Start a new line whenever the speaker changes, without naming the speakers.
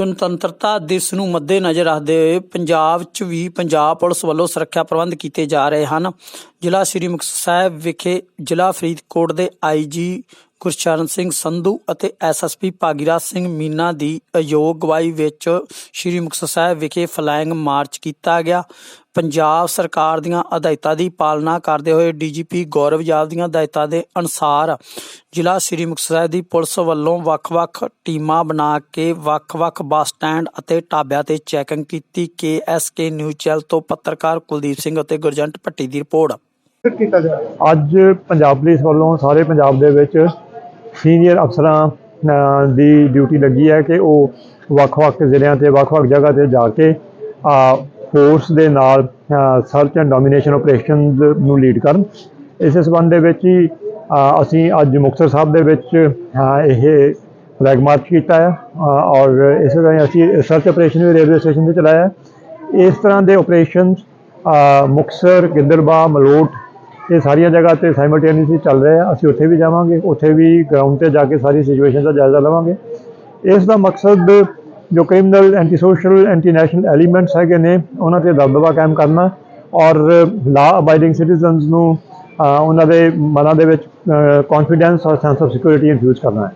ਗਣਤੰਤਰਤਾ ਦਿਵਸ ਨੂੰ ਮੱਦੇਨਜ਼ਰ ਰੱਖਦੇ ਹੋਏ ਪੰਜਾਬ 'ਚ ਵੀ ਪੰਜਾਬ ਪੁਲਿਸ ਵੱਲੋਂ ਸੁਰੱਖਿਆ ਪ੍ਰਬੰਧ ਕੀਤੇ ਜਾ ਰਹੇ ਹਨ। ਜ਼ਿਲ੍ਹਾ ਸ੍ਰੀ ਮੁਕਤਸਰ ਸਾਹਿਬ ਵਿਖੇ ਜ਼ਿਲ੍ਹਾ ਫਰੀਦਕੋਟ ਦੇ ਆਈਜੀ ਗੁਰਚਰਨ ਸਿੰਘ ਸੰਧੂ ਅਤੇ ਐਸਐਸਪੀ ਭਾਗੀਰਾਜ ਸਿੰਘ ਮੀਨਾ ਦੀ ਅਯੋਗ ਵਿੱਚ ਸ੍ਰੀ ਮੁਕਤਸਰ ਸਾਹਿਬ ਵਿਖੇ ਫਲਾਇੰਗ ਮਾਰਚ ਕੀਤਾ ਗਿਆ। ਪੰਜਾਬ ਸਰਕਾਰ ਦੀਆਂ ਹਦਾਇਤਾਂ ਦੀ ਪਾਲਣਾ ਕਰਦੇ ਹੋਏ ਡੀਜੀਪੀ ਗੌਰਵ ਯਾਦ ਦੀਆਂ ਹਦਾਇਤਾਂ ਦੇ ਅਨੁਸਾਰ ਜ਼ਿਲ੍ਹਾ ਸ੍ਰੀ ਮੁਕਤਸਰ ਸਾਹਿਬ ਦੀ ਪੁਲਿਸ ਵੱਲੋਂ ਵੱਖ-ਵੱਖ ਟੀਮਾਂ ਬਣਾ ਕੇ ਵੱਖ-ਵੱਖ ਬੱਸ ਸਟੈਂਡ ਅਤੇ ਢਾਬਿਆਂ ਤੇ ਚੈਕਿੰਗ ਕੀਤੀ। ਕੇ ਨਿਊਜ਼ ਚੈਨਲ ਤੋਂ ਪੱਤਰਕਾਰ ਕੁਲਦੀਪ ਸਿੰਘ ਅਤੇ ਗੁਰਜੰਟ ਭੱਟੀ ਦੀ ਰਿਪੋਰਟ।
ਅੱਜ ਪੰਜਾਬ ਪੁਲਿਸ ਵੱਲੋਂ ਸਾਰੇ ਪੰਜਾਬ ਦੇ ਵਿੱਚ ਸੀਨੀਅਰ ਅਫਸਰਾਂ ਦੀ ਡਿਊਟੀ ਲੱਗੀ ਹੈ ਕਿ ਉਹ ਵੱਖ-ਵੱਖ ਜ਼ਿਲ੍ਹਿਆਂ ਤੇ, ਵੱਖ-ਵੱਖ ਜਗ੍ਹਾ ਤੇ ਜਾ ਕੇ ਫੋਰਸ ਦੇ ਨਾਲ ਸਰਚ ਐਂਡ ਡੋਮੀਨੇਸ਼ਨ ਆਪਰੇਸ਼ਨਸ ਨੂੰ ਲੀਡ ਕਰਨ। ਇਸ ਸਬੰਧ ਦੇ ਵਿੱਚ ਹੀ ਅਸੀਂ ਅੱਜ ਮੁਕਤਸਰ ਸਾਹਿਬ ਦੇ ਵਿੱਚ ਇਹ ਫਲੈਗ ਮਾਰਚ ਕੀਤਾ ਹੈ ਔਰ ਇਸੇ ਤਰ੍ਹਾਂ ਹੀ ਅਸੀਂ ਸਰਚ ਆਪਰੇਸ਼ਨ ਵੀ ਰੇਲਵੇ ਸਟੇਸ਼ਨ ਤੇ ਚਲਾਇਆ ਇਸ ਤਰ੍ਹਾਂ ਦੇ ਆਪਰੇਸ਼ਨਸ ਮੁਕਤਸਰ, ਗਿੱਦੜਬਾਹ, ਮਲੋਟ ਇਹ ਸਾਰੀਆਂ ਜਗ੍ਹਾ ਤੇ ਸਾਈਮਲਟੇਨੀਅਸਲੀ ਚੱਲ ਰਿਹਾ ਆ। ਅਸੀਂ ਉੱਥੇ ਵੀ ਜਾਵਾਂਗੇ, ਉੱਥੇ ਵੀ ਗਰਾਊਂਡ ਤੇ ਜਾ ਕੇ ਸਾਰੀ ਸਿਚੁਏਸ਼ਨ ਦਾ ਜਾਇਜ਼ਾ ਲਵਾਂਗੇ। ਇਸ ਦਾ ਮਕਸਦ ਜੋ criminal anti social anti national elements ਹੈਗੇ ਨੇ, ਉਹਨਾਂ ਤੇ ਦਬਦਬਾ ਕਾਇਮ ਕਰਨਾ ਔਰ ਲਾ ਅਬਾਈਡਿੰਗ ਸਿਟੀਜ਼ਨਸ ਨੂੰ ਉਹਨਾਂ ਦੇ ਮਨਾਂ ਦੇ ਵਿੱਚ ਕੌਨਫੀਡੈਂਸ ਔਰ ਸੈਂਸ ਆਫ ਸਿਕਿਉਰਿਟੀ ਇਨਫਿਊਜ਼ ਕਰਨਾ ਹੈ।